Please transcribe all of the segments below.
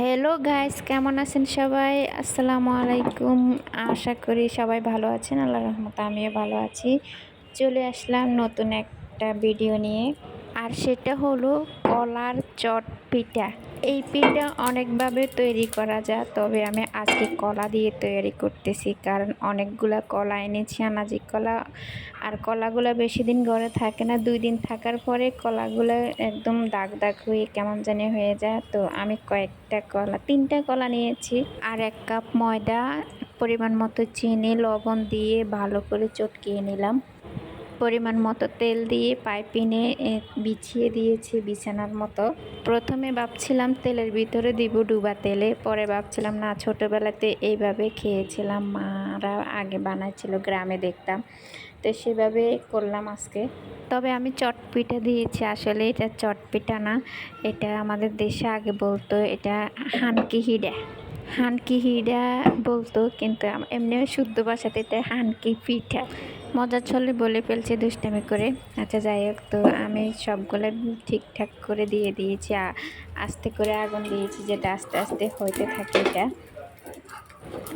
Hello guys কেমন আছেন সবাই? আসসালামু আলাইকুম। আশা করি সবাই ভালো আছেন। আল্লাহ রহমত আমিও ভালো আছি। চলে আসলাম নতুন একটা ভিডিও নিয়ে। আর সেটা হলো কলার চট পিঠা। এই পিঠা অনেকভাবে তৈরি করা যায়, তবে আমি আজকে কলা দিয়ে তৈরি করতেছি, কারণ অনেকগুলা কলা এনেছি, আনাজি কলা। আর কলাগুলো বেশি দিন ঘরে থাকে না, দুই দিন থাকার পরে কলাগুলো একদম দাগ দাগ হয়ে কেমন জানি হয়ে যায়। তো আমি কয়েকটা কলা, তিনটা কলা নিয়েছি। আর এক কাপ ময়দা, পরিমাণ মতো চিনি, লবণ দিয়ে ভালো করে চটকিয়ে নিলাম। পরিমাণ মতো তেল দিয়ে পাইপিনে বিছিয়ে দিয়েছি বিছানার মতো। প্রথমে ভাবছিলাম তেলের ভিতরে দিব ডুবা তেলে, পরে ভাবছিলাম, না, ছোটোবেলাতে এইভাবে খেয়েছিলাম, মারা আগে বানাইছিল গ্রামে দেখতাম। তো সেভাবে করলাম আজকে। তবে আমি চটপিঠা দিয়েছি, আসলে এটা চটপিঠা না, এটা আমাদের দেশে আগে বলতো, এটা হানকি হিডা। হানকি হিডা বলতো, কিন্তু এমনি শুদ্ধ ভাষাতে এটা হানকি পিঠা। মজার ছলে বলে ফেলছে দুষ্টামি করে। আচ্ছা যাই হোক, তো আমি সবগুলো ঠিকঠাক করে দিয়ে দিয়েছি। আস্তে করে আগুন দিয়েছি যেটা আস্তে আস্তে হইতে থাকে এটা।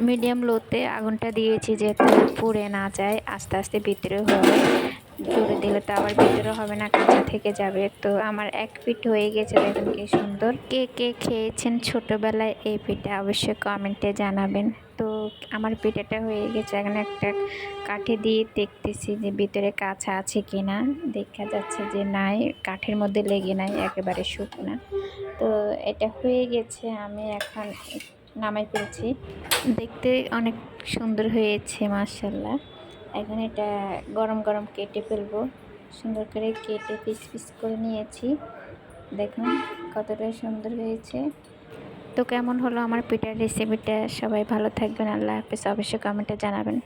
মিডিয়াম লোতে আগুনটা দিয়েছি যাতে পুড়ে না যায়, আস্তে আস্তে ভিতরে হবে। জোরে দিলে তো আবার ভিতরে হবে না, কাঁচা থেকে যাবে। তো আমার এক পিঠ হয়ে গেছে, দেখুন কি সুন্দর। কে কে খেয়েছেন ছোটোবেলায় এই পিঠা অবশ্যই কমেন্টে জানাবেন। তো আমার পিঠাটা হয়ে গেছে, এখন একটা কাঠে দিয়ে দেখতেছি যে ভিতরে কাঁচা আছে কি না দেখা যাচ্ছে যে নাই, কাঠের মধ্যে লেগে নাই, একেবারে শুকনা। তো এটা হয়ে গেছে, আমি এখন নামাই ফেলছি। দেখতে অনেক সুন্দর হয়েছে মার্শাল্লাহ এখন এটা গরম গরম কেটে ফেলব। সুন্দর করে কেটে পিস পিস করে নিয়েছি। দেখুন কতটা সুন্দর হয়েছে। তো কেমন হলো আমার পিঠার রেসিপিটা সবাই ভালো থাকবেন। আল্লাহ হাফিজ। অবশ্যই কমেন্টে জানাবেন।